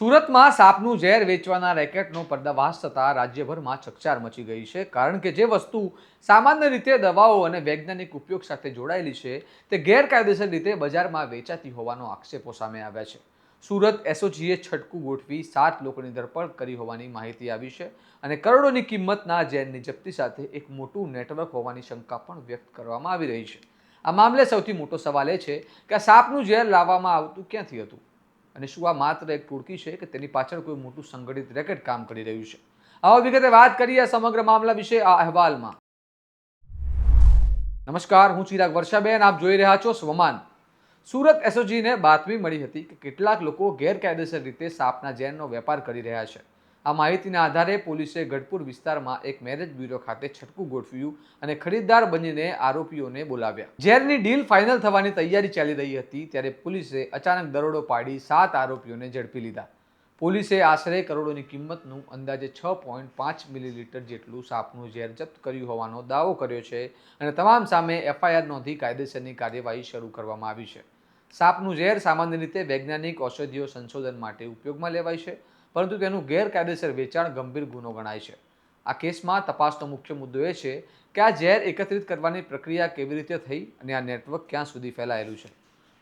સુરતમાં સાપનું ઝેર વેચવાના રેકેટનો પર્દાફાશ થતાં રાજ્યભરમાં ચકચાર મચી ગઈ છે. કારણ કે જે વસ્તુ સામાન્ય રીતે દવાઓ અને વૈજ્ઞાનિક ઉપયોગ સાથે જોડાયેલી છે, તે ગેરકાયદેસર રીતે બજારમાં વેચાતી હોવાનો આક્ષેપો સામે આવ્યા છે. સુરત એસઓજીએ છટકું ગોઠવી સાત લોકોની ધરપકડ કરી હોવાની માહિતી આવી છે અને કરોડોની કિંમતના ઝેરની જપ્તી સાથે એક મોટું નેટવર્ક હોવાની શંકા પણ વ્યક્ત કરવામાં આવી રહી છે. આ મામલે સૌથી મોટો સવાલ એ છે કે આ સાપનું ઝેર લાવવામાં આવતું ક્યાંથી હતું? અને શું આ માત્ર એક ટોળકી છે કે તેની પાછળ કોઈ મોટું સંગઠિત રેકેટ કામ કરી રહ્યું છે? આવા વિગતે વાત કરીએ સમગ્ર મામલા વિશે આ અહેવાલમાં. નમસ્કાર, હું ચિરાગ વર્ષાબેન, આપ જોઈ રહ્યા છો સ્વમાન. સુરત એસઓજીને બાતમી મળી હતી કે કેટલાક લોકો ગેરકાયદેસર રીતે સાપના ઝેરનો વેપાર કરી રહ્યા છે. આ માહિતીના આધારે પોલીસે ગઢપુર વિસ્તારમાં એક મેરેજ બ્યુરો ખાતે છટકું ગોઠવ્યું અને ખરીદદાર બનીને આરોપીઓને બોલાવ્યા. ઝેરની ડીલ ફાઇનલ થવાની તૈયારી ચાલી રહી હતી ત્યારે પોલીસે અચાનક દરોડો પાડી સાત આરોપીઓને ઝડપી લીધા. પોલીસે આશરે કરોડોની કિંમતનું અંદાજે છ પોઈન્ટ પાંચ મિલીલીટર જેટલું સાપનું ઝેર જપ્ત કર્યું હોવાનો દાવો કર્યો છે અને તમામ સામે એફઆઈઆર નોંધી કાયદેસરની કાર્યવાહી શરૂ કરવામાં આવી છે. સાપનું ઝેર સામાન્ય રીતે વૈજ્ઞાનિક ઔષધિઓ સંશોધન માટે ઉપયોગમાં લેવાય છે પરંતુ તેનું ગેરકાયદેસર વેચાણ ગંભીર ગુનો ગણાય છે. આ કેસમાં તપાસનો મુખ્ય મુદ્દો એ છે કે આ ઝેર એકત્રિત કરવાની પ્રક્રિયા કેવી રીતે થઈ અને આ નેટવર્ક ક્યાં સુધી ફેલાયેલું છે.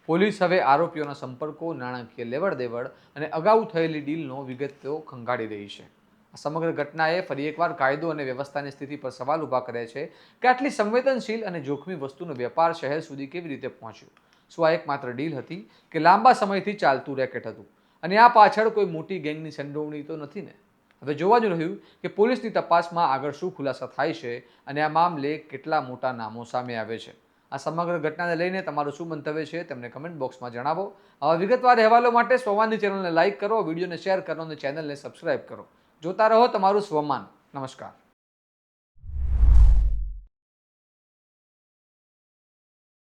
પોલીસ હવે આરોપીઓના સંપર્કો, નાણાકીય લેવડ દેવડ અને અગાઉ થયેલી ડીલનો વિગતો ખંગાળી રહી છે. આ સમગ્ર ઘટનાએ ફરી એકવાર કાયદો અને વ્યવસ્થાની સ્થિતિ પર સવાલ ઊભા કરે છે કે આટલી સંવેદનશીલ અને જોખમી વસ્તુનો વેપાર શહેર સુધી કેવી રીતે પહોંચ્યો? શું આ એકમાત્ર ડીલ હતી કે લાંબા સમયથી ચાલતું રેકેટ હતું? અને આ પાછળ કોઈ મોટી ગેંગની સંડોવણી તો નથી ને? હવે જોવા જ રહ્યું કે પોલીસની તપાસમાં આગળ શું ખુલાસા થાય છે અને આ મામલે કેટલા મોટા નામો સામે આવે છે. આ સમગ્ર ઘટનાને લઈને તમારું શું મંતવ્ય છે તેમને કમેન્ટ બોક્સમાં જણાવો. આવા વિગતવાર અહેવાલો માટે સ્વમાનની ચેનલને લાઇક કરો, વિડીયોને શેર કરો અને ચેનલને સબસ્ક્રાઇબ કરો. જોતા રહો તમારું સ્વમાન. નમસ્કાર.